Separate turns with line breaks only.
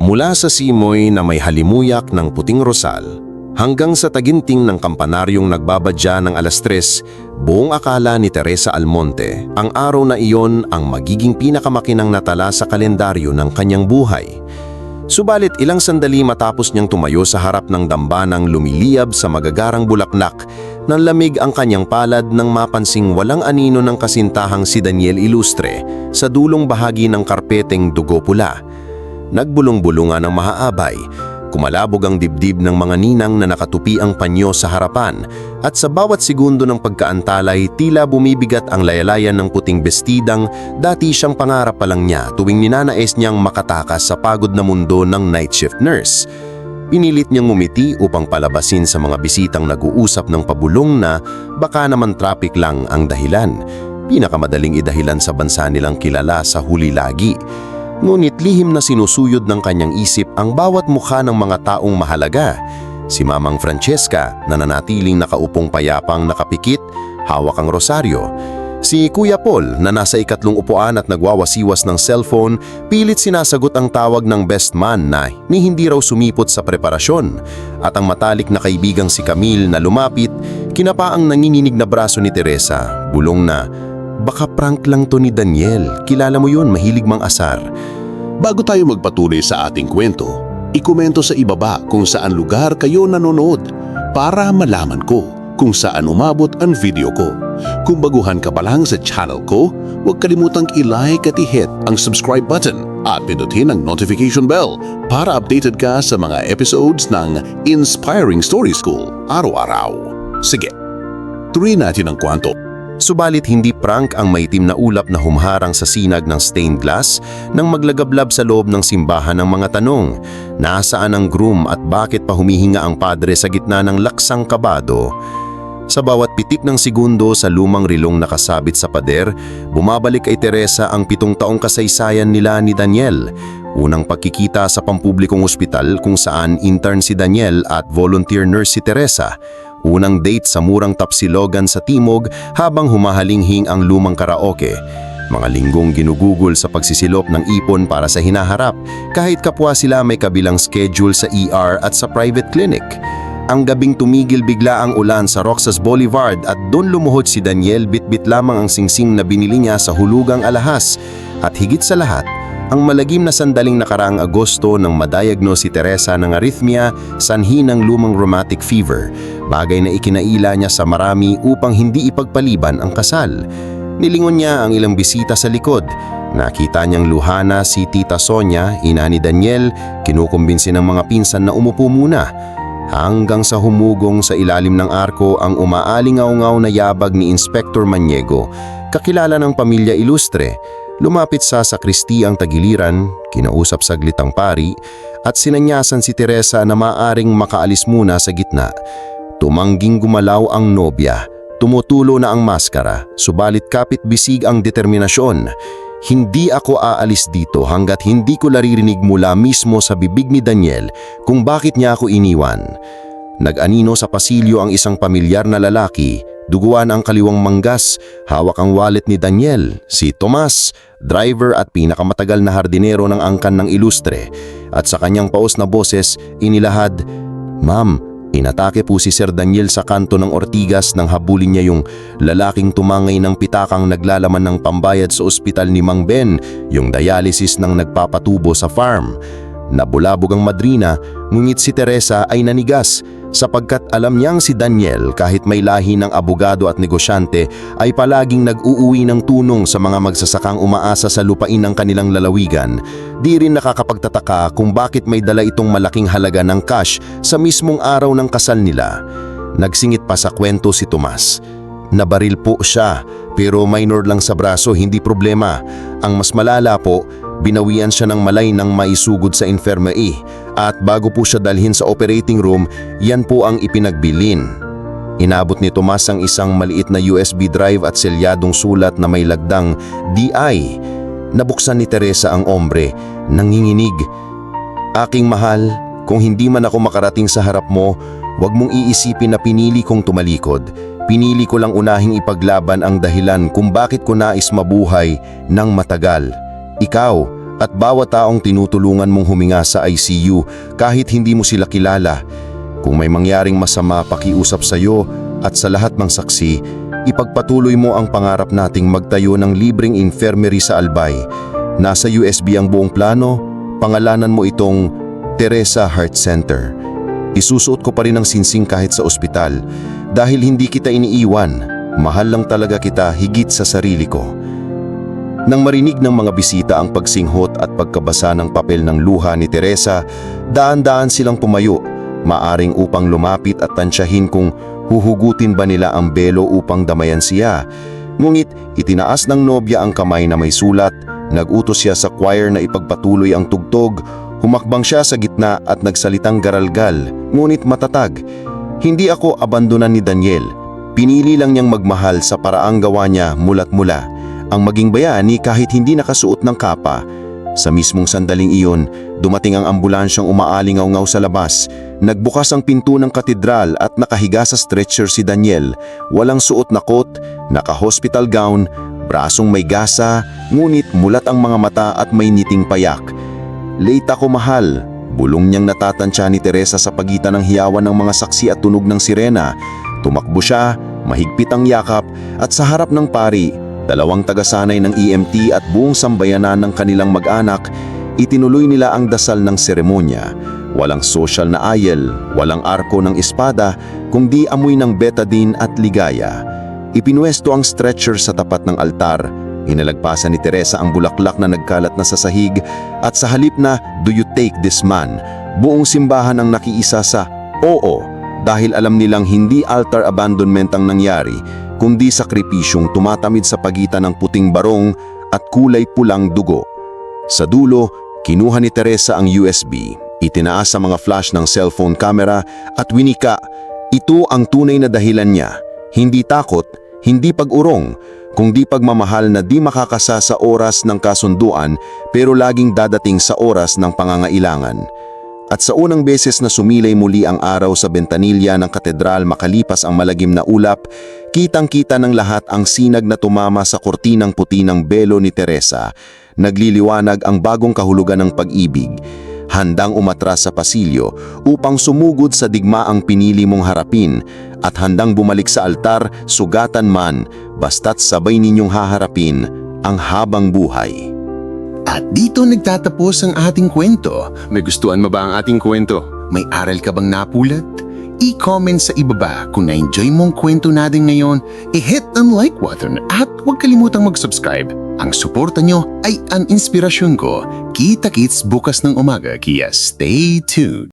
Mula sa simoy na may halimuyak ng puting rosal hanggang sa taginting ng kampanaryong nagbabadya ng alas tres, buong akala ni Teresa Almonte, ang araw na iyon ang magiging pinakamakinang natala sa kalendaryo ng kanyang buhay. Subalit ilang sandali matapos niyang tumayo sa harap ng dambanang lumiliyab sa magagarang bulaklak, nang lamig ang kanyang palad nang mapansing walang anino ng kasintahang si Daniel Ilustre sa dulong bahagi ng karpeteng dugo pula. Nagbulong-bulungan ng mahaabay, kumalabog ang dibdib ng mga ninang na nakatupi ang panyo sa harapan at sa bawat segundo ng pagkaantalay tila bumibigat ang layalayan ng puting bestidang dati siyang pangarap pa lang niya tuwing ninanais niyang makatakas sa pagod na mundo ng night shift nurse. Pinilit niyang ngumiti upang palabasin sa mga bisitang nag-uusap ng pabulong na baka naman traffic lang ang dahilan. Pinakamadaling idahilan sa bansa nilang kilala sa huli lagi. Ngunit lihim na sinusuyod ng kanyang isip ang bawat mukha ng mga taong mahalaga. Si Mamang Francesca na nanatiling nakaupong payapang nakapikit, hawak ang rosaryo. Si Kuya Paul na nasa ikatlong upuan at nagwawasiwas ng cellphone, pilit sinasagot ang tawag ng best man na ni hindi raw sumipot sa preparasyon. At ang matalik na kaibigang si Camille na lumapit, kinapaang nanginginig na braso ni Teresa, bulong na, Baka prank lang to ni Daniel, kilala mo yun, mahilig mang asar.
Bago tayo magpatuloy sa ating kwento, ikomento sa ibaba kung saan lugar kayo nanonood para malaman ko kung saan umabot ang video ko. Kung baguhan ka pa lang sa channel ko, huwag kalimutang i-like at i-hit ang subscribe button at pindutin ang notification bell para updated ka sa mga episodes ng Inspiring Story School araw-araw. Sige, tuloy natin ang kwento.
Subalit hindi prank ang maitim na ulap na humharang sa sinag ng stained glass nang maglagablab sa loob ng simbahan ng mga tanong. Nasaan ang groom at bakit pa humihinga ang padre sa gitna ng laksang kabado? Sa bawat pitik ng segundo sa lumang rilong nakasabit sa pader, bumabalik kay Teresa ang pitong taong kasaysayan nila ni Daniel. Unang pagkikita sa pampublikong ospital kung saan intern si Daniel at volunteer nurse si Teresa. Unang date sa murang tapsilogan sa Timog habang humahalinghing ang lumang karaoke. Mga linggong ginugugol sa pagsisilop ng ipon para sa hinaharap kahit kapwa sila may kabilang schedule sa ER at sa private clinic. Ang gabing tumigil bigla ang ulan sa Roxas Boulevard at doon lumuhod si Daniel bitbit lamang ang singsing na binili niya sa hulugang alahas. At higit sa lahat, ang malagim na sandaling nakaraang Agosto nang madiagnose si Teresa ng arrhythmia sanhi ng lumang rheumatic fever, bagay na ikinaila niya sa marami upang hindi ipagpaliban ang kasal. Nilingon niya ang ilang bisita sa likod. Nakita niyang luhana si Tita Sonia, ina ni Daniel, kinukumbinsi ng mga pinsan na umupo muna. Hanggang sa humugong sa ilalim ng arko ang umaalingaw-ngaw na yabag ni Inspector Maniego, kakilala ng pamilya ilustre, lumapit sa sakristi ang tagiliran, kinausap saglit ang pari, at sinanyasan si Teresa na maaring makaalis muna sa gitna. Tumangging gumalaw ang nobya, tumutulo na ang maskara, subalit kapit bisig ang determinasyon. Hindi ako aalis dito hanggat hindi ko laririnig mula mismo sa bibig ni Daniel kung bakit niya ako iniwan. Nag-anino sa pasilyo ang isang pamilyar na lalaki, duguan ang kaliwang manggas, hawak ang wallet ni Daniel, si Tomas, driver at pinakamatagal na hardinero ng angkan ng ilustre. At sa kanyang paos na boses, inilahad, Ma'am, Inatake po si Sir Daniel sa kanto ng Ortigas nang habulin niya yung lalaking tumangay ng pitakang naglalaman ng pambayad sa ospital ni Mang Ben, yung dialysis ng nagpapatubo sa farm. Nabulabog ang madrina, ngunit si Teresa ay nanigas sapagkat alam niyang si Daniel kahit may lahi ng abogado at negosyante ay palaging nag-uuwi ng tunong sa mga magsasakang umaasa sa lupain ng kanilang lalawigan. Di rin nakakapagtataka kung bakit may dala itong malaking halaga ng cash sa mismong araw ng kasal nila. Nagsingit pa sa kwento si Tomas. Nabaril po siya, pero minor lang sa braso, hindi problema. Ang mas malala po, binawian siya ng malay nang maisugod sa infirmary. At bago po siya dalhin sa operating room, yan po ang ipinagbilin. Inabot ni Tomas ang isang maliit na USB drive at selyadong sulat na may lagdang DI. Nabuksan ni Teresa ang ombre, nanginginig. Aking mahal, kung hindi man ako makarating sa harap mo, huwag mong iisipin na pinili kong tumalikod. Pinili ko lang unahing ipaglaban ang dahilan kung bakit ko nais mabuhay ng matagal. Ikaw, At bawat taong tinutulungan mong huminga sa ICU kahit hindi mo sila kilala. Kung may mangyaring masama pakiusap sa iyo at sa lahat ng saksi, ipagpatuloy mo ang pangarap nating magtayo ng libreng infirmary sa Albay. Nasa USB ang buong plano, pangalanan mo itong Teresa Heart Center. Isusuot ko pa rin ang sinsing kahit sa ospital dahil hindi kita iniiwan. Mahal lang talaga kita higit sa sarili ko. Nang marinig ng mga bisita ang pagsinghot at pagkabasa ng papel ng luha ni Teresa, daan-daan silang pumayo, maaring upang lumapit at tansyahin kung huhugutin ba nila ang belo upang damayan siya. Ngunit itinaas ng nobya ang kamay na may sulat, nagutos siya sa choir na ipagpatuloy ang tugtog, humakbang siya sa gitna at nagsalitang garalgal, ngunit matatag. Hindi ako abandonan ni Daniel. Pinili lang niyang magmahal sa paraang gawa niya mulat mula ang maging bayani kahit hindi nakasuot ng kapa. Sa mismong sandaling iyon, dumating ang ambulansyang umaalingaw-ngaw sa labas. Nagbukas ang pinto ng katedral at nakahiga sa stretcher si Daniel. Walang suot na coat, naka-hospital gown, brasong may gasa, ngunit mulat ang mga mata at may niting payak. Late ako mahal. Bulong niyang natatansya ni Teresa sa pagitan ng hiyawan ng mga saksi at tunog ng sirena. Tumakbo siya, mahigpit ang yakap at sa harap ng pari, dalawang tagasanay ng EMT at buong sambayanan ng kanilang mag-anak, itinuloy nila ang dasal ng seremonya. Walang social na ayel, walang arko ng espada, kundi amoy ng betadine at ligaya. Ipinuesto ang stretcher sa tapat ng altar, Inalagpasan ni Teresa ang bulaklak na nagkalat na sa sahig at sa halip na, Do you take this man? Buong simbahan ang nakiisa sa Oo dahil alam nilang hindi altar abandonment ang nangyari, kundi sakripisyong tumatamid sa pagitan ng puting barong at kulay pulang dugo. Sa dulo, kinuha ni Teresa ang USB, itinaas sa mga flash ng cellphone camera at winika, ito ang tunay na dahilan niya, hindi takot, hindi pag-urong, kundi pagmamahal na di makakasa sa oras ng kasunduan pero laging dadating sa oras ng pangangailangan. At sa unang beses na sumilay muli ang araw sa bentanilya ng katedral makalipas ang malagim na ulap, kitang-kita ng lahat ang sinag na tumama sa kortinang puti ng belo ni Teresa. Nagliliwanag ang bagong kahulugan ng pag-ibig. Handang umatras sa pasilyo upang sumugod sa digmaang pinili mong harapin at handang bumalik sa altar sugatan man basta't sabay ninyong haharapin ang habang buhay.
At dito nagtatapos ang ating kwento.
May gustuhan mo ba ang ating kwento?
May aral ka bang napulot? I-comment sa ibaba kung na-enjoy mong kwento natin ngayon, i-hit ang like button at huwag kalimutang mag-subscribe. Ang suporta nyo ay ang inspirasyon ko. Kita-kits bukas ng umaga kaya stay tuned.